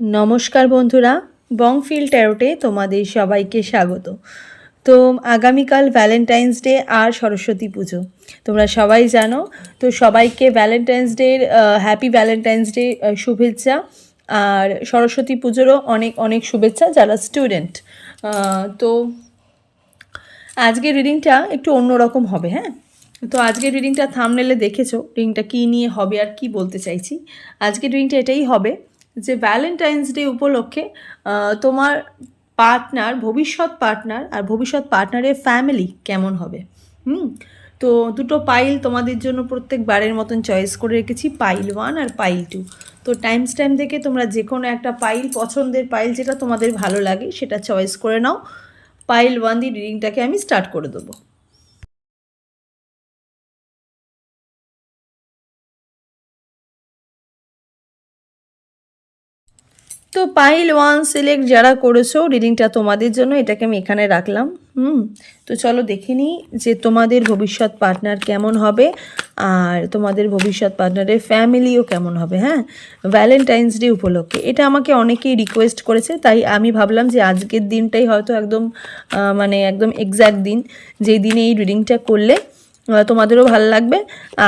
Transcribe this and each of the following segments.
নমস্কার বন্ধুরা বংফিল ট্যারোটে তোমাদের সবাইকে স্বাগত। তো আগামীকাল ভ্যালেন্টাইন্স ডে আর সরস্বতী পুজো, তোমরা সবাই জানো। তো সবাইকে ভ্যালেন্টাইন্স ডের হ্যাপি ভ্যালেন্টাইন্স ডে শুভেচ্ছা। আর সরস্বতী পুজোরও অনেক অনেক শুভেচ্ছা যারা স্টুডেন্ট তো আজকের রিডিংটা একটু অন্যরকম হবে হ্যাঁ? তো আজকের রিডিংটা থামনেলে দেখেছ রিডিংটা কী নিয়ে হবে আর কি বলতে চাইছি। আজকের রিডিংটা এটাই হবে যে ভ্যালেন্টাইন্স ডে উপলক্ষে তোমার পার্টনার ভবিষ্যৎ পার্টনার আর ভবিষ্যৎ পার্টনারের ফ্যামিলি কেমন হবে? হুম? তো দুটো পাইল তোমাদের জন্য প্রত্যেকবারের মতন চয়েস করে রেখেছি পাইল ওয়ান আর পাইল টু তো টাইম স্ট্যাম্প থেকে তোমরা যে কোনো একটা পাইল পছন্দের পাইল যেটা তোমাদের ভালো লাগে, সেটা চয়েস করে নাও। পাইল ওয়ান দিয়ে রিডিংটাকে আমি স্টার্ট করে দেবো। তো পাইল ওয়ান সিলেক্ট যারা করেছ রিডিংটা তোমাদের জন্য, এটাকে আমি এখানে রাখলাম, হুম? তো চলো দেখে নিই যে তোমাদের ভবিষ্যৎ পার্টনার কেমন হবে, আর তোমাদের ভবিষ্যৎ পার্টনারের ফ্যামিলিও কেমন হবে হ্যাঁ? ভ্যালেন্টাইন্স ডে উপলক্ষে। এটা আমাকে অনেকেই রিকোয়েস্ট করেছে, তাই আমি ভাবলাম যে আজকের দিনটাই হয়তো একদম মানে একদম এক্স্যাক্ট দিন। যেই দিনে এই রিডিংটা করলে তোমাদেরও ভালো লাগবে,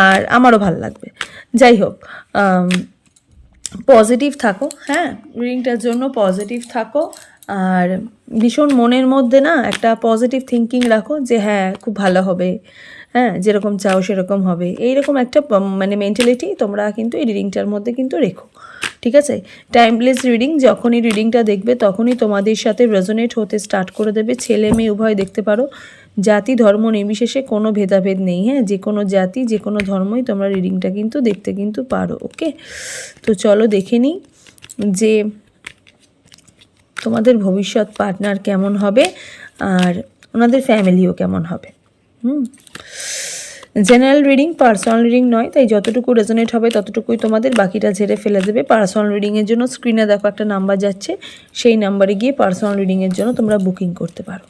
আর আমারও ভালো লাগবে। যাই হোক পজিটিভ থাকো হ্যাঁ? রিডিংটার জন্য পজিটিভ থাকো, আর ভীষণ মনের মধ্যে না একটা পজিটিভ থিঙ্কিং রাখো যে হ্যাঁ খুব ভালো হবে হ্যাঁ যেরকম চাও সেরকম হবে। এইরকম একটা মানে মেন্টালিটি তোমরা কিন্তু এই রিডিংটার মধ্যে কিন্তু রেখো। ঠিক আছে? টাইমলেস রিডিং যখনই রিডিংটা দেখবে, তখনই তোমাদের সাথে রেজোনেট হতে স্টার্ট করে দেবে। ছেলে মেয়ে, উভয় দেখতে পারো। জাতি, ধর্ম, নির্বিশেষে কোনো ভেদাভেদ নেই হ্যাঁ? যে কোনো জাতি, যে কোনো ধর্মই তোমরা রিডিংটা কিন্তু দেখতে কিন্তু পারো ওকে তো চলো দেখে নিই যে তোমাদের ভবিষ্যৎ পার্টনার কেমন হবে আর ওনাদের ফ্যামিলিও কেমন হবে। হুম? জেনারেল রিডিং পার্সোনাল রিডিং নয় তাই যতটুকু রেজোনেট হবে ততটুকুই তোমাদের বাকিটা ঝেড়ে ফেলে দেবে পার্সোনাল রিডিংয়ের জন্য স্ক্রিনে দেখো একটা নাম্বার যাচ্ছে সেই নাম্বারে গিয়ে পার্সোনাল রিডিংয়ের জন্য তোমরা বুকিং করতে পারো.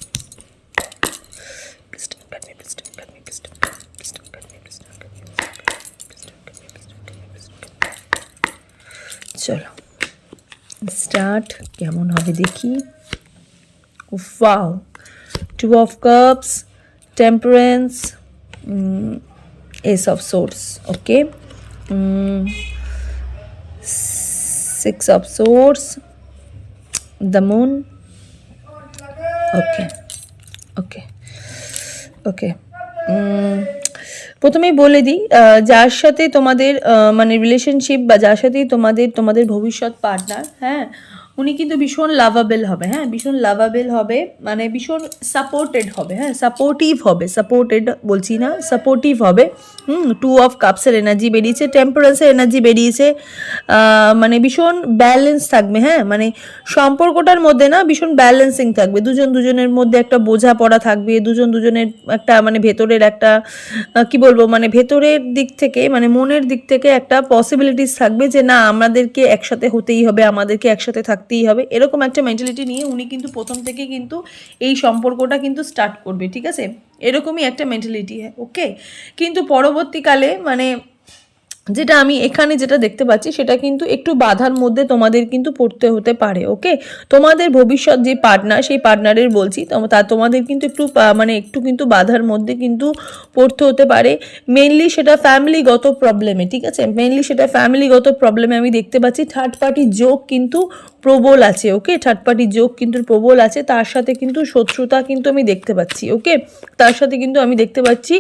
চলো স্টার্ট কেমন হবে দেখি wow two of cups temperance ace of swords okay six of swords the moon okay okay okay প্রথমেই বলে দিই যার সাথে তোমাদের মানে রিলেশনশিপ বা যার সাথেই তোমাদের তোমাদের ভবিষ্যৎ পার্টনার হ্যাঁ? উনি কিন্তু ভীষণ লাভাবেল হবে হ্যাঁ? ভীষণ লাভাবেল হবে মানে ভীষণ সাপোর্টেড হবে হ্যাঁ? সাপোর্টিভ হবে সাপোর্টেড বলছি না সাপোর্টিভ হবে। হুম টু অফ কাপসের এনার্জি বেরিয়েছে টেম্পারেন্সের এনার্জি বেরিয়েছে মানে ভীষণ ব্যালেন্স থাকবে হ্যাঁ? মানে সম্পর্কটার মধ্যে না ভীষণ ব্যালেন্সিং থাকবে, দুজন দুজনের মধ্যে একটা বোঝাপড়া থাকবে, দুজন দুজনের একটা মানে ভেতরের একটা কি বলব মানে ভেতরের দিক থেকে মানে মনের দিক থেকে একটা পসিবিলিটিস থাকবে যে না, আমাদেরকে একসাথে হতেই হবে, আমাদেরকে একসাথে থাকতেই হবে। এরকম একটা মেন্টালিটি নিয়ে উনি কিন্তু প্রথম থেকে কিন্তু এই সম্পর্কটা কিন্তু স্টার্ট করবে, ঠিক আছে? এরকমই একটা মেন্টালিটি ওকে কিন্তু পরবর্তীকালে মানে যেটা আমি এখানে যেটা দেখতে পাচ্ছি, সেটা কিন্তু একটু বাধার মধ্যে তোমাদের কিন্তু পড়তে হতে পারে ওকে তোমাদের ভবিষ্যৎ যে পার্টনার সেই পার্টনারের বলছি, তো তোমাদের কিন্তু একটু মানে একটু কিন্তু বাধার মধ্যে কিন্তু পড়তে হতে পারে। মেনলি সেটা ফ্যামিলিগত প্রবলেমে ঠিক আছে? মেনলি সেটা ফ্যামিলিগত প্রবলেমে আমি দেখতে পাচ্ছি থার্ড পার্টি যোগ কিন্তু প্রবল আছে ওকে থার্ড পার্টি যোগ কিন্তু প্রবল আছে, তার সাথে কিন্তু শত্রুতা কিন্তু আমি দেখতে পাচ্ছি ওকে তার সাথে কিন্তু আমি দেখতে পাচ্ছি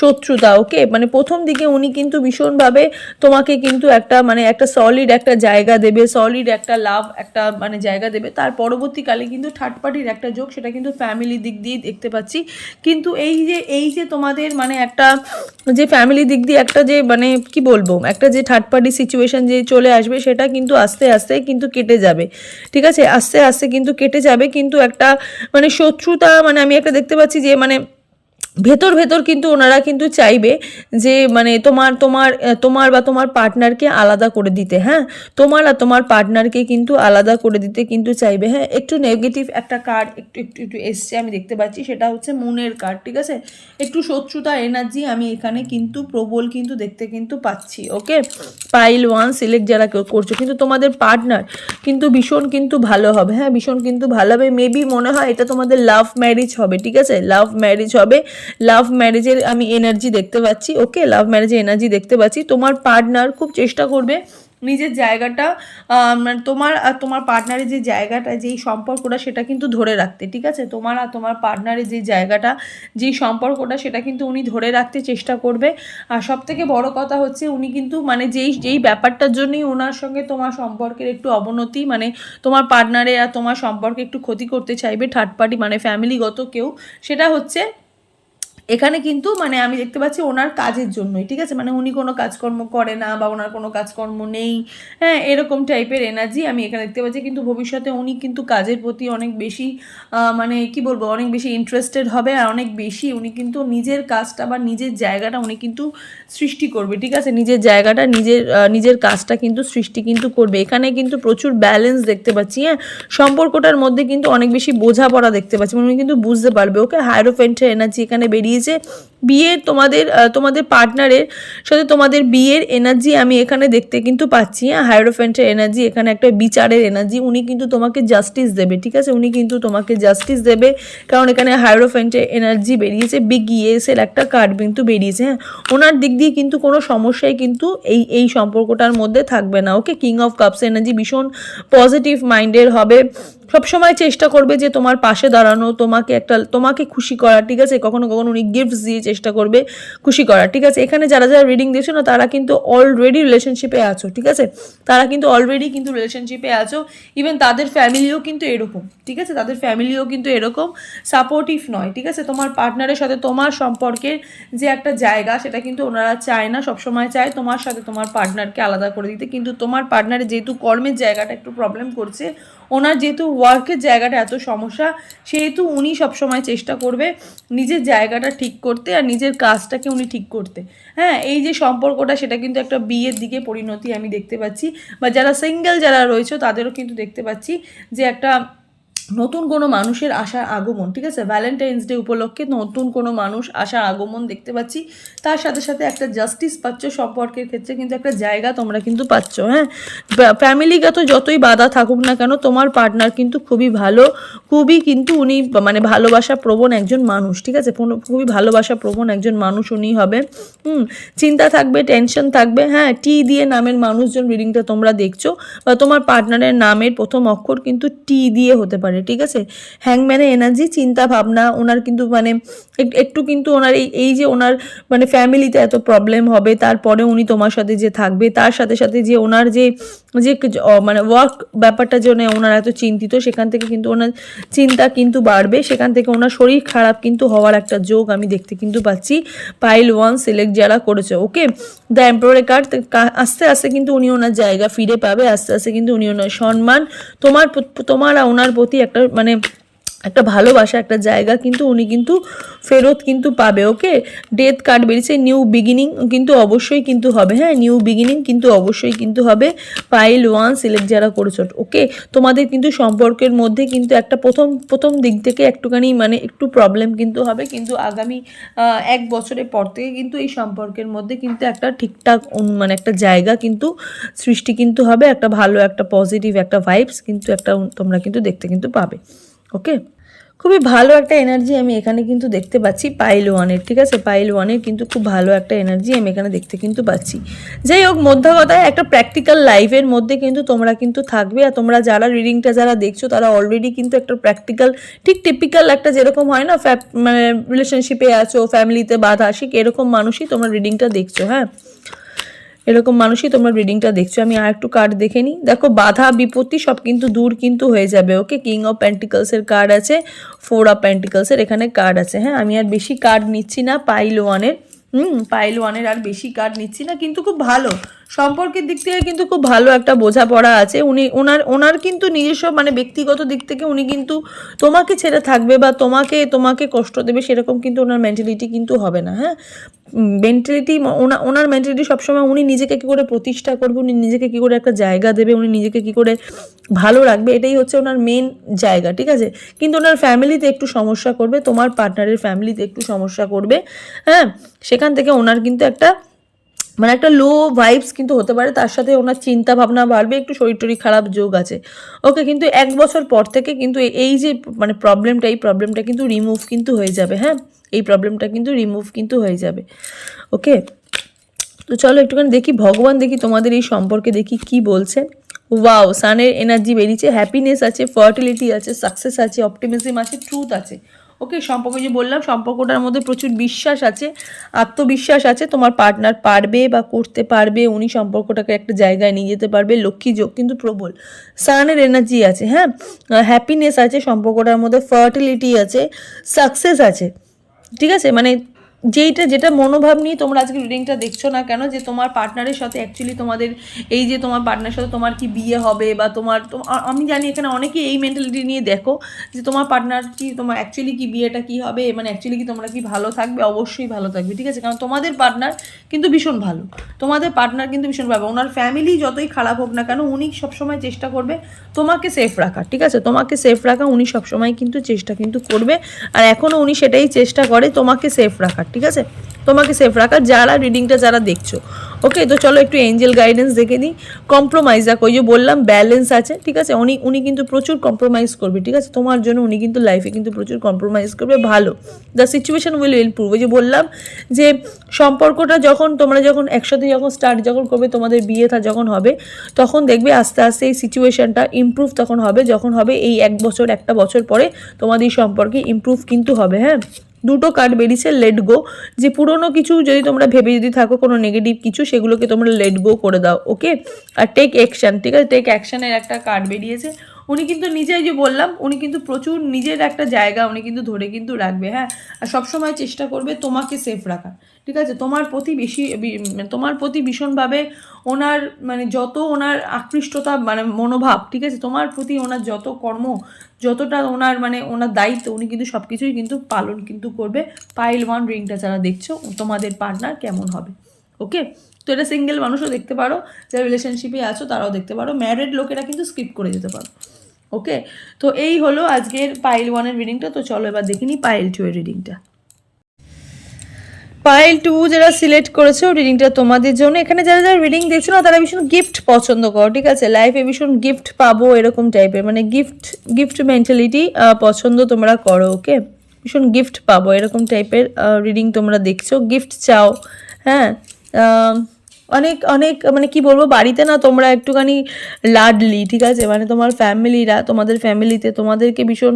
শত্রুতা ওকে মানে প্রথম দিকে উনি কিন্তু ভীষণভাবে তোমাকে কিন্তু একটা মানে একটা সলিড একটা জায়গা দেবে সলিড একটা লাভ একটা মানে জায়গা দেবে। তার পরবর্তীকালে কিন্তু থার্ড পার্টির একটা যোগ, সেটা কিন্তু ফ্যামিলি দিক দিয়ে দেখতে পাচ্ছি। কিন্তু এই যে এই যে তোমাদের মানে একটা, যে ফ্যামিলি দিক দিয়ে একটা যে মানে কি বলব, একটা যে থার্ড পার্টি সিচুয়েশন যে চলে আসবে, সেটা কিন্তু আস্তে আস্তে কিন্তু কেটে যাবে। ঠিক আছে? আস্তে আস্তে কিন্তু কেটে যাবে, কিন্তু একটা মানে শত্রুতা মানে আমি একটা দেখতে পাচ্ছি যে মানে ভেতর ভেতর কিন্তু ওনারা কিন্তু চাইবে যে মানে তোমার তোমার তোমার বা তোমার পার্টনারকে আলাদা করে দিতে হ্যাঁ? তোমার আর তোমার পার্টনারকে কিন্তু আলাদা করে দিতে কিন্তু চাইবে হ্যাঁ? একটু নেগেটিভ একটা কার্ড একটু একটু একটু এসছে, আমি দেখতে পাচ্ছি, সেটা হচ্ছে মুনের কার্ড ঠিক আছে? একটু শত্রুতা এনার্জি আমি এখানে কিন্তু প্রবল কিন্তু দেখতে কিন্তু পাচ্ছি ওকে পাইল ওয়ান সিলেক্ট যারা করছ, কিন্তু তোমাদের পার্টনার কিন্তু ভীষণ কিন্তু ভালো হবে হ্যাঁ? ভীষণ কিন্তু ভালো হবে। মেবি মনে হয় এটা তোমাদের লাভ ম্যারেজ হবে, ঠিক আছে? লাভ ম্যারেজ হবে। লাভ ম্যারেজের আমি এনার্জি দেখতে পাচ্ছি ওকে লাভ ম্যারেজের এনার্জি দেখতে পাচ্ছি। তোমার পার্টনার খুব চেষ্টা করবে নিজের জায়গাটা মানে তোমার আর তোমার পার্টনারের যে জায়গাটা, যেই সম্পর্কটা সেটা কিন্তু ধরে রাখতে, ঠিক আছে? তোমার আর তোমার পার্টনারের যে জায়গাটা, যেই সম্পর্কটা সেটা কিন্তু উনি ধরে রাখতে চেষ্টা করবে। আর সব থেকে বড় কথা হচ্ছে উনি কিন্তু মানে যেই যেই ব্যাপারটার জন্যই ওনার সঙ্গে তোমার সম্পর্কের একটু অবনতি মানে তোমার পার্টনারে আর তোমার সম্পর্কে একটু ক্ষতি করতে চাইবে থার্ড পার্টি মানে ফ্যামিলিগত কেউ, সেটা হচ্ছে এখানে কিন্তু মানে আমি দেখতে পাচ্ছি ওনার কাজের জন্যই, ঠিক আছে? মানে উনি কোনো কাজকর্ম করে না বা ওনার কোনো কাজকর্ম নেই। হ্যাঁ এরকম টাইপের এনার্জি আমি এখানে দেখতে পাচ্ছি। কিন্তু ভবিষ্যতে উনি কিন্তু কাজের প্রতি অনেক বেশি মানে কি বলব, অনেক বেশি ইন্টারেস্টেড হবে আর অনেক বেশি উনি কিন্তু নিজের কাজটা বা নিজের জায়গাটা উনি কিন্তু সৃষ্টি করবে, ঠিক আছে? নিজের জায়গাটা, নিজের নিজের কাজটা কিন্তু সৃষ্টি কিন্তু করবে। এখানে কিন্তু প্রচুর ব্যালেন্স দেখতে পাচ্ছি হ্যাঁ? সম্পর্কটার মধ্যে কিন্তু অনেক বেশি বোঝাপড়া দেখতে পাচ্ছি। মানে উনি কিন্তু বুঝতে পারবে, ওকে হাইরোফেন্টের এনার্জি এখানে বেরিয়েছে বিয়ের তোমাদের তোমাদের পার্টনারের সাথে তোমাদের বিয়ের এনার্জি আমি এখানে দেখতে কিন্তু পাচ্ছি। হ্যাঁ হাইরোফেন্টের এনার্জি এখানে একটা বিচারের এনার্জি উনি কিন্তু তোমাকে জাস্টিস দেবে, ঠিক আছে? উনি কিন্তু তোমাকে জাস্টিস দেবে, কারণ এখানে হাইরোফেন্টের এনার্জি বেরিয়েছে বিগ ইয়েসের একটা কার্ড কিন্তু বেরিয়েছে হ্যাঁ? ওনার দিক দিয়ে কিন্তু কোনো সমস্যাই কিন্তু এই এই সম্পর্কটার মধ্যে থাকবে না okay king of cups energy ভীষণ পজিটিভ মাইন্ডের হবে। সবসময় চেষ্টা করবে যে তোমার পাশে দাঁড়ানো, তোমাকে একটা, তোমাকে খুশি করা, ঠিক আছে? কখনো কখনো উনি গিফটস দিয়ে চেষ্টা করবে খুশি করা ঠিক আছে? এখানে যারা যারা রিডিং দিয়েছ না, তারা কিন্তু অলরেডি রিলেশনশিপে আছো, ঠিক আছে? তারা কিন্তু অলরেডি কিন্তু রিলেশনশিপে আছো ইভেন তাদের ফ্যামিলিও কিন্তু এরকম, ঠিক আছে? তাদের ফ্যামিলিও কিন্তু এরকম সাপোর্টিভ নয়, ঠিক আছে? তোমার পার্টনারের সাথে তোমার সম্পর্কের যে একটা জায়গা, সেটা কিন্তু ওনারা চায় না, সবসময় চায় তোমার সাথে তোমার পার্টনারকে আলাদা করে দিতে। কিন্তু তোমার পার্টনারের যেহেতু কর্মের জায়গাটা একটু প্রবলেম করছে ওনার যেহেতু ওয়ার্কের জায়গাটা এত সমস্যা, সেহেতু উনি সবসময় চেষ্টা করবে নিজের জায়গাটা ঠিক করতে আর নিজের কাজটাকে উনি ঠিক করতে। হ্যাঁ এই যে সম্পর্কটা, সেটা কিন্তু একটা বিয়ের দিকে পরিণতি আমি দেখতে পাচ্ছি। বা যারা সিঙ্গেল যারা রয়েছে, তাদেরও কিন্তু দেখতে পাচ্ছি যে একটা নতুন কোনো মানুষের আসার আগমন, ঠিক আছে? ভ্যালেন্টাইন্স ডে উপলক্ষে নতুন কোনো মানুষ আসার আগমন দেখতে পাচ্ছি। তার সাথে সাথে একটা জাস্টিস পাচ্ছ সম্পর্কের ক্ষেত্রে, কিন্তু একটা জায়গা তোমরা কিন্তু পাচ্ছ হ্যাঁ? ফ্যামিলিগত যতই বাধা থাকুক না কেন, তোমার পার্টনার কিন্তু খুবই ভালো, খুবই কিন্তু উনি মানে ভালোবাসা প্রবণ একজন মানুষ, ঠিক আছে? খুবই ভালোবাসা প্রবণ একজন মানুষ উনি হবে হুম? চিন্তা থাকবে টেনশন থাকবে হ্যাঁ? টি দিয়ে নামের মানুষজন রিডিংটা তোমরা দেখছ, বা তোমার পার্টনারের নামের প্রথম অক্ষর কিন্তু টি দিয়ে হতে পারে ঠিক আছে? হ্যাংম্যানের এনার্জি চিন্তা ভাবনা ওনার কিন্তু মানে এক- একটু কিন্তু ওনার এই এই যে ওনার মানে ফ্যামিলিতে এত প্রবলেম হবে তারপরে উনি তোমার সাথে যে থাকবে, তার সাথে সাথে যে ওনার যে যে মানে ওয়ার্ক ব্যাপারটা জন্য ওনার এত চিন্তিত, সেখান থেকে কিন্তু ওনার চিন্তা কিন্তু বাড়বে, সেখান থেকে ওনার শরীর খারাপ কিন্তু হওয়ার একটা যোগ আমি দেখতে কিন্তু পাচ্ছি। পাইল ওয়ান সিলেক্ট যারা করেছে ওকে দ্য এম্প্রয়ারি কার্ড আস্তে আস্তে কিন্তু উনি ওনার জায়গা ফিরে পাবে, আস্তে আস্তে কিন্তু উনি ওনার সম্মান, তোমার তোমার ওনার প্রতি একটা মানে একটা ভালোবাসা, একটা জায়গা কিন্তু উনি কিন্তু ফেরত কিন্তু পাবে ওকে ডেথ কার্ড বেরিয়েছে নিউ বিগিনিং কিন্তু অবশ্যই কিন্তু হবে হ্যাঁ? নিউ বিগিনিং কিন্তু অবশ্যই কিন্তু হবে পাইল ওয়ান সিলেক্ট যারা করেছ ওকে তোমাদের কিন্তু সম্পর্কের মধ্যে কিন্তু একটা প্রথম প্রথম দিক থেকে একটুখানি মানে একটু প্রবলেম কিন্তু হবে, কিন্তু আগামী এক বছরের পর থেকে কিন্তু এই সম্পর্কের মধ্যে কিন্তু একটা ঠিকঠাক মানে একটা জায়গা কিন্তু সৃষ্টি কিন্তু হবে, একটা ভালো, একটা পজিটিভ একটা ভাইবস কিন্তু একটা তোমরা কিন্তু দেখতে কিন্তু পাবে। ওকে খুবই ভালো একটা এনার্জি আমি এখানে কিন্তু দেখতে পাচ্ছি পাইল ওয়ানের ঠিক আছে? পাইল ওয়ানের কিন্তু খুব ভালো একটা এনার্জি আমি এখানে দেখতে কিন্তু পাচ্ছি। যাই হোক মধ্যে কথায় একটা প্র্যাকটিক্যাল লাইফের মধ্যে কিন্তু তোমরা কিন্তু থাকবে আর তোমরা যারা রিডিংটা যারা দেখছ, তারা অলরেডি কিন্তু একটা প্র্যাকটিক্যাল ঠিক টিপিক্যাল একটা যেরকম হয় না মানে রিলেশনশিপে আছো ফ্যামিলিতে বাধা আসিক এরকম মানুষই তোমরা রিডিংটা দেখছ হ্যাঁ? এরকম মানুষই তোমরা রিডিংটা দেখছ। আমি আর একটু কার্ড দেখে নিই। দেখো, বাধা, বিপত্তি সব কিন্তু দূর কিন্তু হয়ে যাবে ওকে কিং অফ প্যান্টিকলসের কার্ড আছে ফোর অফ প্যান্টিকলসের এখানে কার্ড আছে হ্যাঁ? আমি আর বেশি কার্ড নিচ্ছি না পাইল ওয়ানের হুম পাইল ওয়ানের আর বেশি কার্ড নিচ্ছি না, কিন্তু খুব ভালো। সম্পর্কের দিক থেকে কিন্তু খুব ভালো একটা বোঝাপড়া আছে। উনি, ওনার ওনার কিন্তু নিজস্ব মানে ব্যক্তিগত দিক থেকে উনি কিন্তু তোমাকে ছেড়ে থাকবে বা তোমাকে তোমাকে কষ্ট দেবে সেরকম কিন্তু ওনার মেন্টালিটি কিন্তু হবে না হ্যাঁ? মেন্টালিটি ওনার ওনার মেন্টালিটি সবসময় উনি নিজেকে কী করে প্রতিষ্ঠা করবে, উনি নিজেকে কী করে একটা জায়গা দেবে, উনি নিজেকে কী করে ভালো রাখবে, এটাই হচ্ছে ওনার মেন জায়গা, ঠিক আছে? কিন্তু ওনার ফ্যামিলিতে একটু সমস্যা করবে, তোমার পার্টনারের ফ্যামিলিতে একটু সমস্যা করবে হ্যাঁ? সেখান থেকে ওনার কিন্তু একটা মানে একটা লো ভাইবস কিন্তু হতে পারে, তার সাথে ওনার চিন্তা ভাবনা বাড়বে, একটু শরীর টরি খারাপ যোগ আছে। ওকে কিন্তু এক বছর পর থেকে কিন্তু এই যে মানে প্রবলেমটা এই প্রবলেমটা কিন্তু রিমুভ কিন্তু হয়ে যাবে হ্যাঁ? এই প্রবলেমটা কিন্তু রিমুভ কিন্তু হয়ে যাবে। ওকে তো চলো একটুখানি দেখি, ভগবান দেখি তোমাদের এই সম্পর্কে দেখি কি বলছে। ওয়াও সানের এনার্জি বেরিয়েছে হ্যাপিনেস আছে ফার্টিলিটি আছে সাকসেস আছে অপটিমিজম আছে ট্রুথ আছে। ওকে, সম্পর্ক যে বললাম, সম্পর্কটার মধ্যে প্রচুর বিশ্বাস আছে, আত্মবিশ্বাস আছে, তোমার পার্টনার পারবে বা করতে পারবে, উনি সম্পর্কটাকে একটা জায়গায় নিয়ে যেতে পারবে, লক্ষ্মী যোগ, কিন্তু প্রবল। সানের এনার্জি আছে হ্যাঁ? হ্যাপিনেস আছে, সম্পর্কটার মধ্যে ফার্টিলিটি আছে সাকসেস আছে। ঠিক আছে? মানে যেইটা, যেটা মনোভাব নিয়ে তোমরা আজকে রিডিংটা দেখছ না কেন, যে তোমার পার্টনারের সাথে অ্যাকচুয়ালি তোমাদের, এই যে তোমার পার্টনারের সাথে তোমার কি বিয়ে হবে বা তোমার আমি জানি এখানে অনেকেই এই মেন্টালিটি নিয়ে দেখো, যে তোমার পার্টনার কি, তোমার অ্যাকচুয়ালি কি বিয়েটা কি হবে মানে অ্যাকচুয়ালি কি তোমরা কি ভালো থাকবে? অবশ্যই ভালো থাকবে, ঠিক আছে? কারণ তোমাদের পার্টনার কিন্তু ভীষণ ভালো। তোমাদের পার্টনার কিন্তু ভীষণ ভালো। ওনার ফ্যামিলি যতই খারাপ হোক না কেন, উনি সবসময় চেষ্টা করবে তোমাকে সেফ রাখার, ঠিক আছে? তোমাকে সেফ রাখা, উনি সবসময় কিন্তু চেষ্টা কিন্তু করবে। আর এখনও উনি সেটাই চেষ্টা করে তোমাকে সেফ রাখার। ঠিক আছে? তোমাকে সেফ রাখার যারা রিডিংটা যারা দেখছ। ওকে তো চলো একটু এঞ্জেল গাইডেন্স দেখে নিই। কম্প্রোমাইজ দেখো, ওই যে বললাম ব্যালেন্স আছে, ঠিক আছে? উনি উনি কিন্তু প্রচুর কম্প্রোমাইজ করবে, ঠিক আছে? তোমার জন্য উনি কিন্তু লাইফে কিন্তু প্রচুর কম্প্রোমাইজ করবে, ভালো। দ্য সিচুয়েশন উইল ইম্প্রুভ ওই যে বললাম যে সম্পর্কটা যখন, তোমরা যখন একসাথে যখন স্টার্ট যখন করবে, তোমাদের বিয়ে থা, যখন হবে, তখন দেখবে আস্তে আস্তে এই সিচুয়েশনটা ইমপ্রুভ তখন হবে, যখন হবে এই এক বছর, একটা বছর পরে তোমাদের এই সম্পর্কে ইমপ্রুভ কিন্তু হবে হ্যাঁ? দুটো কার্ড বেরিয়েছে লেট গো যে পুরনো কিছু যদি তোমরা ভেবে যদি থাকো কোনো নেগেটিভ কিছু, সেগুলোকে তোমরা লেট গো করে দাও ওকে আর টেক অ্যাকশান ঠিক আছে? টেক অ্যাকশানের একটা কার্ড বেরিয়েছে। উনি কিন্তু নিজেই যে বললাম, উনি কিন্তু প্রচুর নিজের একটা জায়গা উনি কিন্তু ধরে কিন্তু রাখবে হ্যাঁ? আর সবসময় চেষ্টা করবে তোমাকে সেফ রাখার, ঠিক আছে? তোমার প্রতি বেশি মানে তোমার প্রতি ভীষণভাবে ওনার মানে যত ওনার আকৃষ্টতা মানে মনোভাব, ঠিক আছে? তোমার প্রতি ওনার যত কর্ম, যতটা ওনার মানে ওনার দায়িত্ব, উনি কিন্তু সব কিছুই কিন্তু পালন কিন্তু করবে। পাইল ওয়ান রিংটা যারা দেখছ, তোমাদের পার্টনার কেমন হবে ওকে তো এটা সিঙ্গেল মানুষও দেখতে পারো, যারা রিলেশনশিপে আছো তারাও দেখতে পারো। ম্যারিড লোকেরা কিন্তু স্কিপ করে যেতে পারো। ওকে তো এই হলো আজকের পাইল ওয়ানের রিডিংটা তো চলো এবার দেখিনি পাইল টু এর রিডিংটা পাইল টু যারা সিলেক্ট করেছ রিডিংটা তোমাদের জন্য। এখানে যারা যারা রিডিং দেখছ না, তারা ভীষণ গিফট পছন্দ করো, ঠিক আছে? লাইফে ভীষণ গিফট পাবো এরকম টাইপের মানে গিফট গিফট মেন্টালিটি পছন্দ তোমরা করো ওকে ভীষণ গিফট পাবো এরকম টাইপের রিডিং তোমরা দেখছ। গিফট চাও হ্যাঁ? অনেক অনেক মানে কি বলব, বাড়িতে না তোমরা একটুখানি লাডলি, ঠিক আছে? মানে তোমার ফ্যামিলিরা, তোমাদের ফ্যামিলিতে তোমাদেরকে ভীষণ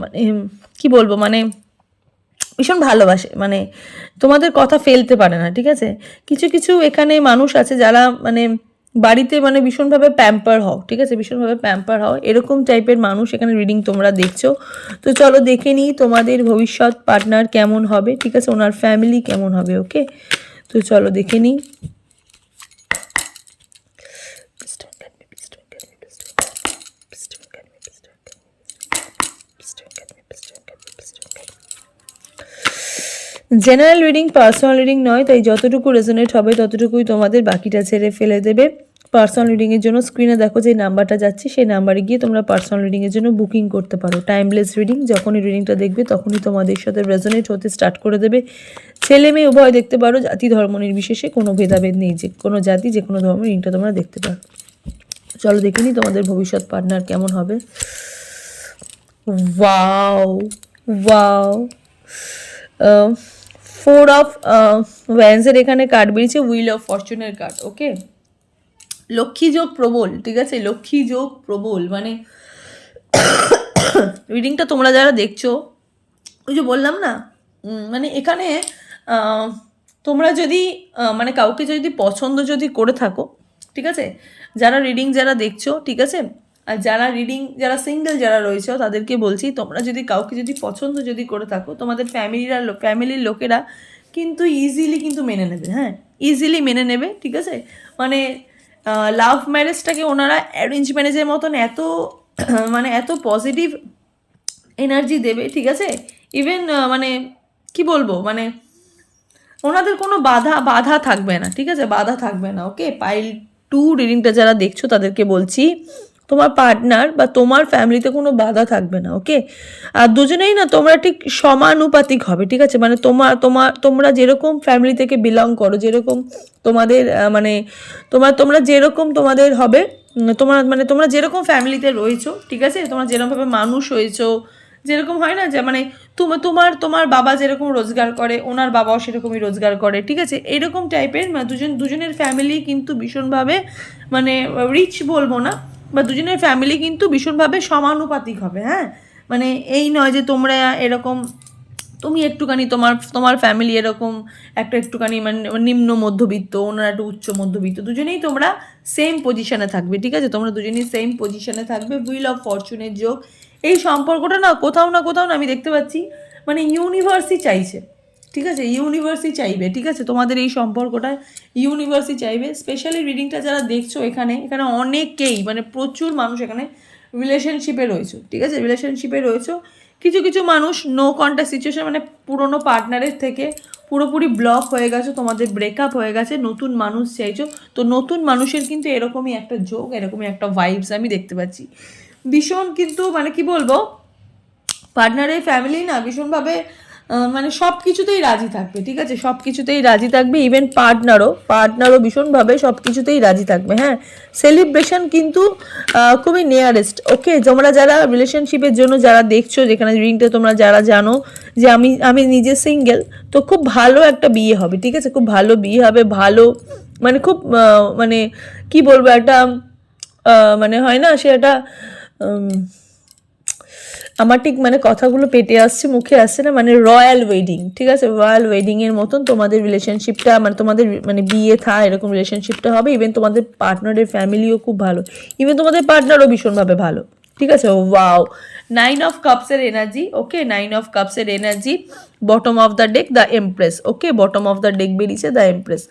মানে কি বলব মানে ভীষণ ভালোবাসে। মানে তোমাদের কথা ফেলতে পারে না, ঠিক আছে? কিছু কিছু এখানে মানুষ আছে যারা মানে বাড়িতে মানে ভীষণভাবে প্যাম্পার হও, ঠিক আছে? ভীষণভাবে প্যাম্পার হও। এরকম টাইপের মানুষ এখানে রিডিং তোমরা দেখছ। তো চলো দেখে নিই তোমাদের ভবিষ্যৎ পার্টনার কেমন হবে, ঠিক আছে? ওনার ফ্যামিলি কেমন হবে ওকে তো চলো দেখে নিই। জেনারেল রিডিং পার্সোনাল রিডিং নয়, তাই যতটুকু রেজোনেট হবে ততটুকুই তোমাদের বাকিটা ছেড়ে ফেলে দেবে। পার্সোনাল রিডিংয়ের জন্য স্ক্রিনে দেখো যে নাম্বারটা যাচ্ছে, সেই নাম্বারে গিয়ে তোমরা পার্সোনাল রিডিংয়ের জন্য বুকিং করতে পারো। টাইমলেস রিডিং যখনই রিডিংটা দেখবে তখনই তোমাদের সাথে রেজোনেট হতে স্টার্ট করে দেবে। ছেলে মেয়ে উভয় দেখতে পারো, জাতি ধর্ম নির্বিশেষে কোনো ভেদাভেদ নেই, যে কোনো জাতি, যে কোনো ধর্মের রিডিংটা তোমরা দেখতে পারো। চলো দেখে নিই তোমাদের ভবিষ্যৎ পার্টনার কেমন হবে। ওয়াও ওয়াও ফোর অফ ওয়ান্সের এখানে কার্ড বেরিয়েছে উইল অফ ফরচুনের কার্ড ওকে লক্ষ্মী যোগ প্রবল, ঠিক আছে? লক্ষ্মী যোগ প্রবল মানে রিডিংটা তোমরা যারা দেখছ, ওই যে বললাম না মানে এখানে তোমরা যদি মানে কাউকে যদি পছন্দ যদি করে থাকো, ঠিক আছে? যারা রিডিং যারা দেখছ, ঠিক আছে? আর যারা রিডিং যারা সিঙ্গেল যারা রয়েছে তাদেরকে বলছি, তোমরা যদি কাউকে যদি পছন্দ যদি করে থাকো, তোমাদের ফ্যামিলিরা ফ্যামিলির লোকেরা কিন্তু ইজিলি কিন্তু মেনে নেবে হ্যাঁ? ইজিলি মেনে নেবে, ঠিক আছে? মানে লাভ ম্যারেজটাকে ওনারা অ্যারেঞ্জ ম্যারেজের মতন এত মানে এত পজিটিভ এনার্জি দেবে, ঠিক আছে? ইভেন মানে কি বলব? মানে ওনাদের কোনো বাধা বাধা থাকবে না, ঠিক আছে? বাধা থাকবে না ওকে পাইল টু রিডিংটা যারা দেখছ তাদেরকে বলছি তোমার পার্টনার বা তোমার ফ্যামিলিতে কোনো বাধা থাকবে না ওকে আর দুজনেই না তোমরা ঠিক সমানুপাতিক হবে, ঠিক আছে? মানে তোমার তোমার তোমরা যেরকম ফ্যামিলি থেকে বিলং করো, যেরকম তোমাদের মানে তোমার তোমরা যেরকম তোমাদের হবে তোমার মানে তোমরা যেরকম ফ্যামিলিতে রয়েছো, ঠিক আছে? তোমরা যেরকমভাবে মানুষ হয়েছো, যেরকম হয় না যে মানে তোমার তোমার বাবা যেরকম রোজগার করে, ওনার বাবাও সেরকমই রোজগার করে, ঠিক আছে? এরকম টাইপের মানে দুজন, দুজনের ফ্যামিলি কিন্তু ভীষণভাবে মানে রিচ বলব না বা দুজনের ফ্যামিলি কিন্তু ভীষণভাবে সমানুপাতিক হবে হ্যাঁ? মানে এই নয় যে তোমরা এরকম, তুমি একটুখানি তোমার তোমার ফ্যামিলি এরকম একটা একটুখানি মানে নিম্ন মধ্যবিত্ত, ওনারা একটু উচ্চ মধ্যবিত্ত, দুজনেই তোমরা সেম পজিশনে থাকবে, ঠিক আছে? তোমরা দুজনেই সেম পজিশনে থাকবে হুইল অফ ফরচুনের যোগ। এই সম্পর্কটা না কোথাও না কোথাও না আমি দেখতে পাচ্ছি মানে ইউনিভার্সই চাইছে। ঠিক আছে? ইউনিভার্সই চাইবে, ঠিক আছে? তোমাদের এই সম্পর্কটা ইউনিভার্সই চাইবে। স্পেশালি রিডিংটা যারা দেখছ এখানে এখানে অনেকেই মানে প্রচুর মানুষ এখানে রিলেশনশিপে রয়েছে, ঠিক আছে? রিলেশনশিপে রয়েছে। কিছু কিছু মানুষ নো কন্ট্যাক্ট সিচুয়েশন মানে পুরনো পার্টনারের থেকে পুরোপুরি ব্লক হয়ে গেছে, তোমাদের ব্রেকআপ হয়ে গেছে, নতুন মানুষ চাইছো। তো নতুন মানুষের কিন্তু এরকমই একটা যোগ, এরকমই একটা ভাইবস আমি দেখতে পাচ্ছি। ভীষণ কিন্তু মানে কি বলব? পার্টনারের ফ্যামিলি না, ভীষণভাবে মানে সব কিছুতেই রাজি থাকবে, ঠিক আছে? সব কিছুতেই রাজি থাকবে ইভেন পার্টনারও পার্টনারও ভীষণভাবে সব কিছুতেই রাজি থাকবে হ্যাঁ? সেলিব্রেশন কিন্তু খুবই নিয়ারেস্ট ওকে তোমরা যারা রিলেশনশিপের জন্য যারা দেখছ, যেখানে রিংটা তোমরা যারা জানো যে আমি আমি নিজে সিঙ্গেল তো খুব ভালো একটা বিয়ে হবে, ঠিক আছে? খুব ভালো বিয়ে হবে, ভালো মানে খুব মানে কি বলব, একটা মানে হয় না, সে একটা আমার ঠিক মানে কথাগুলো পেটে আসছে, মুখে আসছে না মানে রয়্যাল ওয়েডিং ঠিক আছে? রয়্যাল ওয়েডিং এর মতন তোমাদের রিলেশনশিপটা মানে তোমাদের মানে বিয়ে, থা, এরকম রিলেশনশিপটা হবে। ইভেন তোমাদের পার্টনারের ফ্যামিলিও খুব ভালো। ইভেন তোমাদের পার্টনারও ভীষণভাবে ভালো, ঠিক আছে? ওয়াও নাইন অফ কাপসের energy okay nine of কাপসের energy bottom of the deck the empress okay bottom of the deck বেরিয়েছে দ্য এমপ্রেস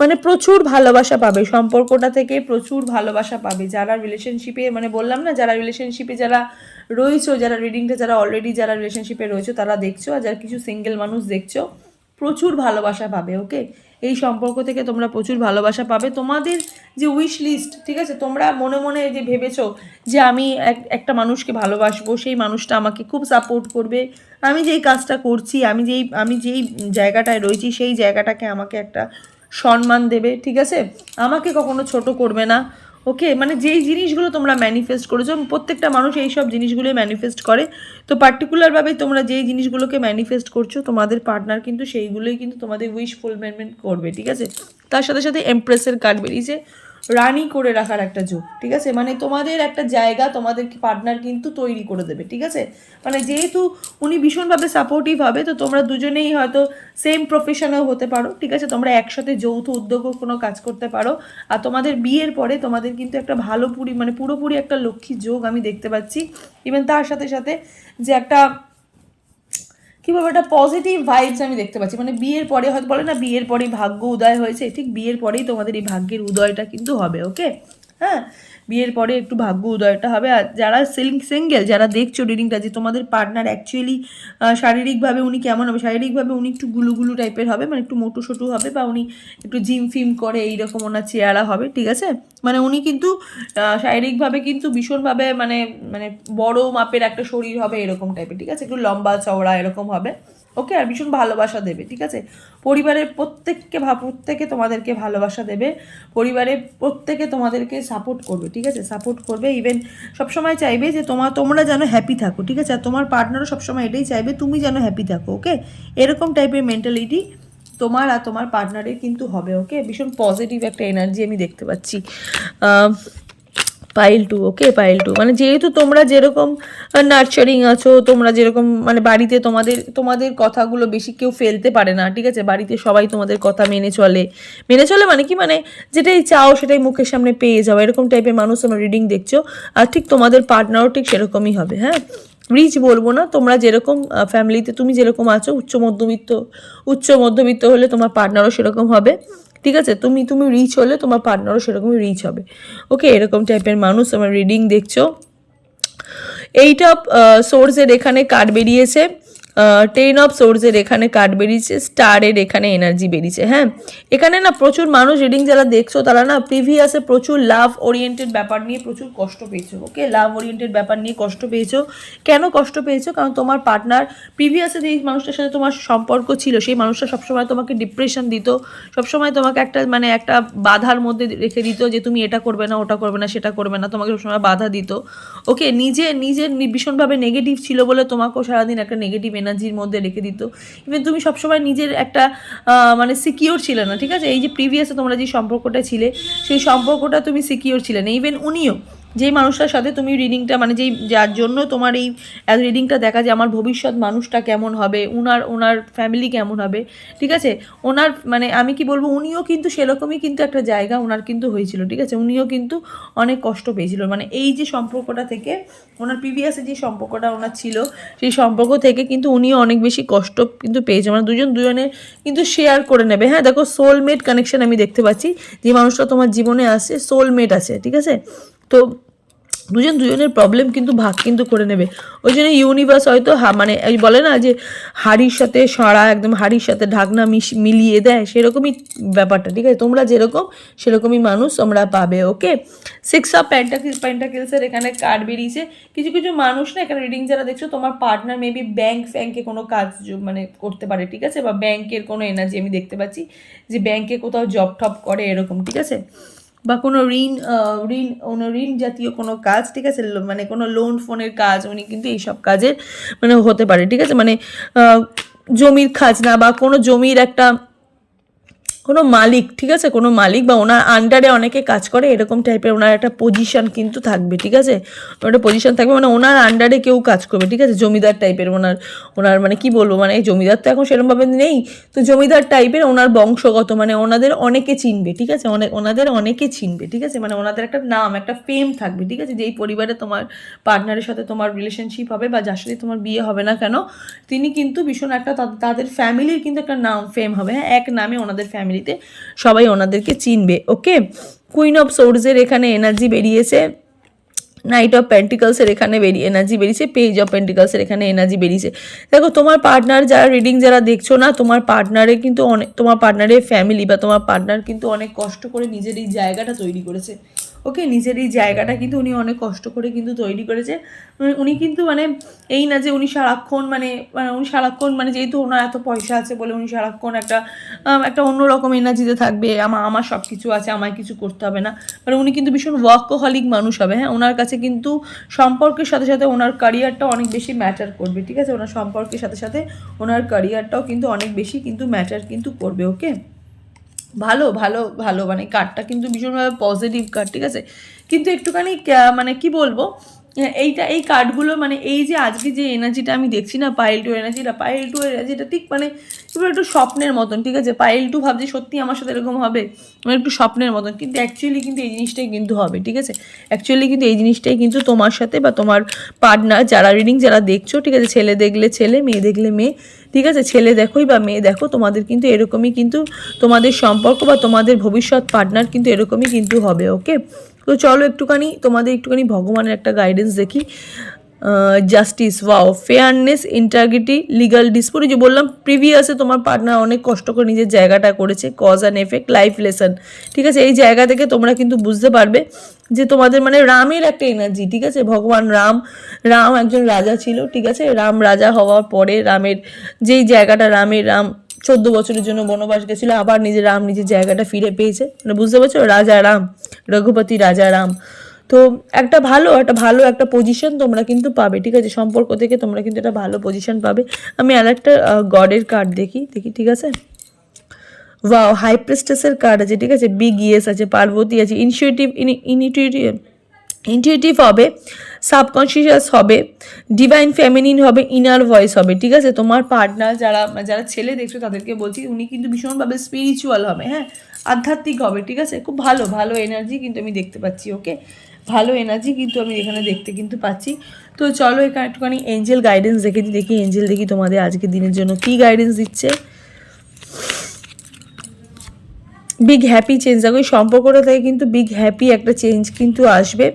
মানে প্রচুর ভালোবাসা পাবে, সম্পর্কটা থেকে প্রচুর ভালোবাসা পাবে। যারা রিলেশনশিপে মানে বললাম না, যারা রিলেশনশিপে যারা রয়েছো যারা রিডিংটা যারা অলরেডি যারা রিলেশনশিপে রয়েছো তারা দেখছ আর যারা কিছু সিঙ্গেল মানুষ দেখছ, প্রচুর ভালোবাসা পাবে ওকে এই সম্পর্ক থেকে তোমরা প্রচুর ভালোবাসা পাবে। তোমাদের যে উইশ লিস্ট ঠিক আছে? তোমরা মনে মনে যে ভেবেছো যে আমি এক, একটা মানুষকে ভালোবাসবো, সেই মানুষটা আমাকে খুব সাপোর্ট করবে। আমি যেই কাজটা করছি, আমি যেই আমি যেই জায়গাটায় রয়েছি, সেই জায়গাটাকে আমাকে একটা সম্মান দেবে, ঠিক আছে? আমাকে কখনো ছোট করবে না। ওকে মানে যেই জিনিসগুলো তোমরা ম্যানিফেস্ট করেছ প্রত্যেকটা মানুষ এই সব জিনিসগুলোই ম্যানিফেস্ট করে, তো পার্টিকুলারভাবে তোমরা যেই জিনিসগুলোকে ম্যানিফেস্ট করছ, তোমাদের পার্টনার কিন্তু সেইগুলোই কিন্তু তোমাদের উইশ ফুলফিলমেন্ট করবে, ঠিক আছে? তার সাথে সাথে এমপ্রেসের কার্ড বেরিয়েছে। রানি করে রাখার একটা যোগ, ঠিক আছে? মানে তোমাদের একটা জায়গা, তোমাদের পার্টনার কিন্তু তৈরি করে দেবে, ঠিক আছে? মানে যেহেতু উনি ভীষণভাবে সাপোর্টিভ হবে, তো তোমরা দুজনেই হয়তো সেম প্রফেশনেও হতে পারো, ঠিক আছে? তোমরা একসাথে যৌথ উদ্যোগও কোনো কাজ করতে পারো। আর তোমাদের বিয়ের পরে তোমাদের কিন্তু একটা ভালো পুরি মানে পুরোপুরি একটা লক্ষ্মী যোগ আমি দেখতে পাচ্ছি। ইভেন তার সাথে সাথে যে একটা কি বলব একটা পজিটিভ ভাইবস আমি দেখতে পাচ্ছি। মানে বিয়ের পরে, হয়তো বলে না বিয়ের পরেই ভাগ্য উদয় হয়েছে, ঠিক বিয়ের পরেই তোমাদের এই ভাগ্যের উদয়টা কিন্তু হবে ওকে হ্যাঁ বিয়ের পরে একটু ভাগ্য উদয়টা হবে। আর যারা সিঙ্গেল, যারা দেখছ রিডিংটা যে তোমাদের পার্টনার অ্যাকচুয়ালি শারীরিকভাবে উনি কেমন হবে? শারীরিকভাবে উনি একটু গুলুগুলু টাইপের হবে মানে একটু মোটো সোটু হবে বা উনি একটু জিম ফিম করে এইরকম ওনার চেহারা হবে, ঠিক আছে? মানে উনি কিন্তু শারীরিকভাবে কিন্তু ভীষণভাবে মানে মানে বড় মাপের একটা শরীর হবে এরকম টাইপের ঠিক আছে? একটু লম্বা, চওড়া এরকম হবে। ওকে আর ভীষণ ভালোবাসা দেবে, ঠিক আছে? পরিবারের প্রত্যেককে প্রত্যেকে তোমাদেরকে ভালোবাসা দেবে, পরিবারের প্রত্যেকে তোমাদেরকে সাপোর্ট করবে, ঠিক আছে? সাপোর্ট করবে ইভেন সবসময় চাইবে যে তোমার তোমরা যেন হ্যাপি থাকো, ঠিক আছে? আর তোমার পার্টনারও সবসময় এটাই চাইবে, তুমি যেন হ্যাপি থাকো ওকে এরকম টাইপের মেন্টালিটি তোমার আর তোমার পার্টনারের কিন্তু হবে ওকে ভীষণ পজিটিভ একটা এনার্জি আমি দেখতে পাচ্ছি। Pile two okay pile two মানে যেহেতু তোমরা যেরকম নার্চারিং আছো, তোমরা যেরকম মানে বাড়িতে তোমাদের তোমাদের কথাগুলো বেশি কেউ ফেলতে পারে না, ঠিক আছে? বাড়িতে সবাই তোমাদের কথা মেনে চলে। মেনে চলে মানে কি? মানে যেটাই চাও সেটাই মুখের সামনে পেয়ে যাও। এরকম টাইপের মানুষ তোমরা রিডিং দেখছ, আর ঠিক তোমাদের পার্টনারও ঠিক সেরকমই হবে হ্যাঁ? রিচ বলব না, তোমরা যেরকম ফ্যামিলিতে তুমি যেরকম আছো, উচ্চ মধ্যবিত্ত উচ্চ মধ্যবিত্ত হলে তোমার পার্টনারও সেরকম হবে। ঠিক আছে? তুমি তুমি রিচ হলে তোমার পার্টনারও সেরকমই রিচ হবে। ওকে এরকম টাইপের মানুষ তোমার রিডিং দেখছ। এইটা সোর্সের এখানে কার্ড বেরিয়েছে। টেন অফ সোর্সের এখানে কার্ড বেরিয়েছে স্টারের এখানে এনার্জি বেরিয়েছে হ্যাঁ? এখানে না প্রচুর মানুষ রিডিং যারা দেখছ, তারা না প্রিভিয়াসে প্রচুর লাভ ওরিয়েন্টেড ব্যাপার নিয়ে প্রচুর কষ্ট পেয়েছ ওকে লাভ ওরিয়েন্টেড ব্যাপার নিয়ে কষ্ট পেয়েছ। কেন কষ্ট পেয়েছ? কারণ তোমার পার্টনার প্রিভিয়াসে যেই মানুষটার সাথে তোমার সম্পর্ক ছিল, সেই মানুষটা সবসময় তোমাকে ডিপ্রেশন দিত, সবসময় তোমাকে একটা মানে একটা বাধার মধ্যে রেখে দিত যে তুমি এটা করবে না, ওটা করবে না, সেটা করবে না, তোমাকে সবসময় বাধা দিত ওকে নিজে নিজের ভীষণভাবে নেগেটিভ ছিল বলে তোমাকেও সারাদিন একটা নেগেটিভ এনার্জির মধ্যে রেখে দিত। ইভেন তুমি সবসময় নিজের একটা মানে সিকিওর ছিল না, ঠিক আছে? এই যে প্রিভিয়াসে তোমরা যে সম্পর্কটা ছিলে, সেই সম্পর্কটা তুমি সিকিওর ছিলে না। ইভেন উনিও যেই মানুষটার সাথে তুমি রিডিংটা মানে যেই, যার জন্য তোমার এই রিডিংটা দেখা যে আমার ভবিষ্যৎ মানুষটা কেমন হবে ওনার ওনার ফ্যামিলি কেমন হবে, ঠিক আছে? ওনার মানে আমি কি বলব, উনিও কিন্তু সেরকমই কিন্তু একটা জায়গা ওনার কিন্তু হয়েছিল, ঠিক আছে? উনিও কিন্তু অনেক কষ্ট পেয়েছিল। মানে এই যে সম্পর্কটা থেকে ওনার প্রিভিয়াসে যে সম্পর্কটা ওনার ছিল, সেই সম্পর্ক থেকে কিন্তু উনিও অনেক বেশি কষ্ট কিন্তু পেয়েছে। মানে দুজন দুজনে কিন্তু শেয়ার করে নেবে। হ্যাঁ দেখো সোলমেট কানেকশন আমি দেখতে পাচ্ছি। যে মানুষটা তোমার জীবনে আসছে সোলমেট আছে, ঠিক আছে? তো দুজন দুজনের প্রবলেম কিন্তু ভাগ কিন্তু করে নেবে। ওই জন্য ইউনিভার্স হয়তো মানে এই বলে না যে হাড়ির সাথে সরা একদম হাড়ির সাথে ঢাকনা মিলিয়ে দেয়, সেরকমই ব্যাপারটা, ঠিক আছে? তোমরা যেরকম, সেরকমই মানুষ তোমরা পাবে ওকে সিক্স অফ প্যান্টাকিল প্যান্টাকিলসের এখানে কার্ড বেরিয়েছে। কিছু কিছু মানুষ না, এখানে রিডিং যারা দেখছ, তোমার পার্টনার মেবি ব্যাংক ফ্যাঙ্কে কোনো কাজ মানে করতে পারে, ঠিক আছে? বা ব্যাংকের কোনো এনার্জি আমি দেখতে পাচ্ছি যে ব্যাংকে কোথাও জব টপ করে, এরকম, ঠিক আছে? বা কোনো ঋণ ঋণ ঋণ জাতীয় কোনো কাজ, ঠিক আছে? মানে কোনো লোন ফোনের কাজ, উনি কিন্তু এইসব কাজের মানে হতে পারে, ঠিক আছে? মানে জমির খাজনা বা কোনো জমির একটা কোনো মালিক, ঠিক আছে? কোনো মালিক বা ওনার আন্ডারে অনেকে কাজ করে, এরকম টাইপের ওনার একটা পজিশন কিন্তু থাকবে, ঠিক আছে? একটা পজিশন থাকবে মানে ওনার আন্ডারে কেউ কাজ করবে, ঠিক আছে? জমিদার টাইপের ওনার ওনার মানে কি বলব? মানে জমিদার তো এখন সেরকমভাবে নেই, তো জমিদার টাইপের ওনার বংশগত মানে ওনাদের অনেকে চিনবে, ঠিক আছে? অনেক, ওনাদের অনেকে চিনবে, ঠিক আছে? মানে ওনাদের একটা নাম, একটা ফেম থাকবে, ঠিক আছে? যেই পরিবারে তোমার পার্টনারের সাথে তোমার রিলেশনশিপ হবে বা যার সাথে তোমার বিয়ে হবে না কেন, তিনি কিন্তু ভীষণ একটা তাদ- তাদের ফ্যামিলির কিন্তু একটা নাম ফেম হবে। হ্যাঁ এক নামে ওনাদের ফ্যামিলিতে সবাই ওনাদেরকে চিনবে, ওকে? কুইন অফ সোর্সের এখানে এনার্জি বেরিয়েছে নাইট অফ প্যান্টিকালসের এখানে বেরিয়ে এনার্জি বেরিয়েছে পেজ অফ প্যান্টিকালসের এখানে এনার্জি বেরিয়েছে। দেখো, তোমার পার্টনার যারা রিডিং যারা দেখছ না, তোমার পার্টনারে কিন্তু অনেক, তোমার পার্টনারের ফ্যামিলি বা তোমার পার্টনার কিন্তু অনেক কষ্ট করে নিজের এই জায়গাটা তৈরি করেছে। ওকে নিজের এই জায়গাটা কিন্তু উনি অনেক কষ্ট করে কিন্তু তৈরি করেছে। উনি- উনি কিন্তু মানে এই না যে উনি সারাক্ষণ মানে মানে উনি সারাক্ষণ মানে যেহেতু ওনার এত পয়সা আছে বলে উনি সারাক্ষণ একটা একটা অন্যরকম এনার্জিতে থাকবে আমার আমার সব কিছু আছে, আমায় কিছু করতে হবে না। মানে উনি কিন্তু ভীষণ ওয়ার্কহলিক মানুষ হবে হ্যাঁ? ওনার কাছে কিন্তু সম্পর্কের সাথে সাথে ওনার ক্যারিয়ারটা অনেক বেশি ম্যাটার করবে, ঠিক আছে? ওনার সম্পর্কের সাথে সাথে ওনার ক্যারিয়ারটাও কিন্তু অনেক বেশি কিন্তু ম্যাটার কিন্তু করবে ওকে ভালো ভালো ভালো। মানে কার্ডটা কিন্তু ভীষণভাবে পজিটিভ কার্ড ঠিক আছে? কিন্তু একটুখানি মানে কি বলব? এইটা, এই কার্ডগুলো মানে এই যে আজকে যে এনার্জিটা আমি দেখছি না পাইল টু এনার্জিটা পাইল টু এনার্জিটা ঠিক মানে একটু স্বপ্নের মতন, ঠিক আছে? পাইল টু ভাবছি সত্যি আমার সাথে এরকম হবে? মানে একটু স্বপ্নের মতন, কিন্তু অ্যাকচুয়ালি কিন্তু এই জিনিসটাই কিন্তু হবে, ঠিক আছে? অ্যাকচুয়ালি কিন্তু এই জিনিসটাই কিন্তু তোমার সাথে বা তোমার পার্টনার যারা রিডিং যারা দেখছ, ঠিক আছে? ছেলে দেখলে ছেলে, মেয়ে দেখলে মেয়ে, ঠিক আছে? ছেলে দেখোই বা মেয়ে দেখো, তোমাদের কিন্তু এরকমই কিন্তু তোমাদের সম্পর্ক বা তোমাদের ভবিষ্যৎ পার্টনার কিন্তু এরকমই কিন্তু হবে ওকে তো চলো একটুখানি, তোমাদের একটুখানি ভগবানের একটা গাইডেন্স দেখি। Justice wow fairness integrity legal dispute যে বললাম প্রিভিয়াসে তোমার পার্টনার অনেক কষ্ট করে নিজের জায়গাটা করেছে cause and effect life lesson ঠিক আছে? এই জায়গা থেকে তোমরা কিন্তু বুঝতে পারবে যে তোমাদের মানে রামের একটা এনার্জি ঠিক আছে? ভগবান রাম রাম একজন রাজা ছিল, ঠিক আছে? রাম রাজা হওয়ার পরে রামের, যেই জায়গাটা রামের রাম চোদ্দ বছরের জন্য বনবাস গেছিল, আবার নিজের রাম নিজের জায়গাটা ফিরে পেয়েছে। মানে বুঝতে পারছ? রাজা রাম, রঘুপতি রাজা রাম। তো একটা ভালো একটা ভালো একটা পজিশন তোমরা কিন্তু পাবে, ঠিক আছে? সম্পর্ক থেকে তোমরা কিন্তু একটা ভালো পজিশন পাবে। আমি আর একটা গডের কার্ড দেখি দেখি, ঠিক আছে? ওয়াও হাই প্রেস্টেসের কার্ড আছে, ঠিক আছে? বিগ ইয়েস আছে, পার্বতী আছে ইনিশিয়েটিভ ইনিটিভ ইনটিউটিভ হবে। সাবকনসিয়াস হবে ডিভাইন ফেমিনিন হবে ইনার ভয়েস হবে, ঠিক আছে? তোমার পার্টনার যারা যারা ছেলে দেখছ তাদেরকে বলছি, উনি কিন্তু ভীষণভাবে স্পিরিচুয়াল হবে হ্যাঁ? আধ্যাত্মিক হবে, ঠিক আছে? খুব ভালো ভালো এনার্জি কিন্তু আমি দেখতে পাচ্ছি ওকে ভালো এনার্জি কিন্তু আমি এখানে দেখতে কিন্তু পাচ্ছি। তো চলো এখানে একটুখানি এঞ্জেল গাইডেন্স দেখে দেখি এঞ্জেল দেখি তোমাদের আজকের দিনের জন্য কী গাইডেন্স দিচ্ছে। বিগ হ্যাপি চেঞ্জ এই সম্পর্কটা থেকে কিন্তু বিগ হ্যাপি একটা চেঞ্জ কিন্তু আসবে।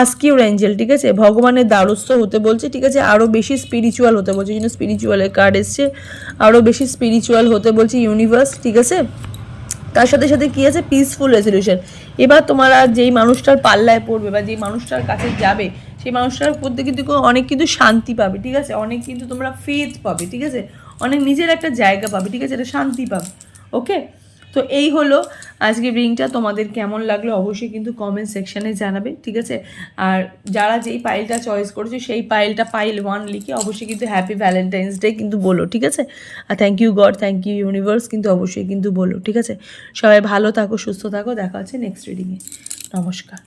আজকিউর অ্যাঞ্জেল ঠিক আছে? ভগবানের দ্বারস্থ হতে বলছে, ঠিক আছে? আরও বেশি স্পিরিচুয়াল হতে বলছে জন্য স্পিরিচুয়ালের কার্ড এসছে। আরও বেশি স্পিরিচুয়াল হতে বলছে ইউনিভার্স ঠিক আছে? তার সাথে সাথে কী আছে? পিসফুল রেজলিউশন এবার তোমরা যেই মানুষটার পাল্লায় পড়বে বা যেই মানুষটার কাছে যাবে, সেই মানুষটার মধ্যে কিন্তু অনেক কিন্তু শান্তি পাবে, ঠিক আছে? অনেক কিন্তু তোমরা ফেথ পাবে, ঠিক আছে? অনেক নিজের একটা জায়গা পাবে, ঠিক আছে? এটা শান্তি পাবে ওকে তো এই হলো আজকে রিংটা, তোমাদের কেমন লাগল অবশ্যই কিন্তু কমেন্ট সেকশানে জানাবে, ঠিক আছে? আর যারা যেই পাইলটা চয়েস করেছে, সেই পাইলটা পাইল ওয়ান লিখে অবশ্যই কিন্তু হ্যাপি ভ্যালেন্টাইন্স ডে কিন্তু বলো, ঠিক আছে? আর thank you God thank you universe কিন্তু অবশ্যই কিন্তু বলো, ঠিক আছে? সবাই ভালো থাকো, সুস্থ থাকো, দেখা হচ্ছে নেক্সট রিডিংয়ে নমস্কার।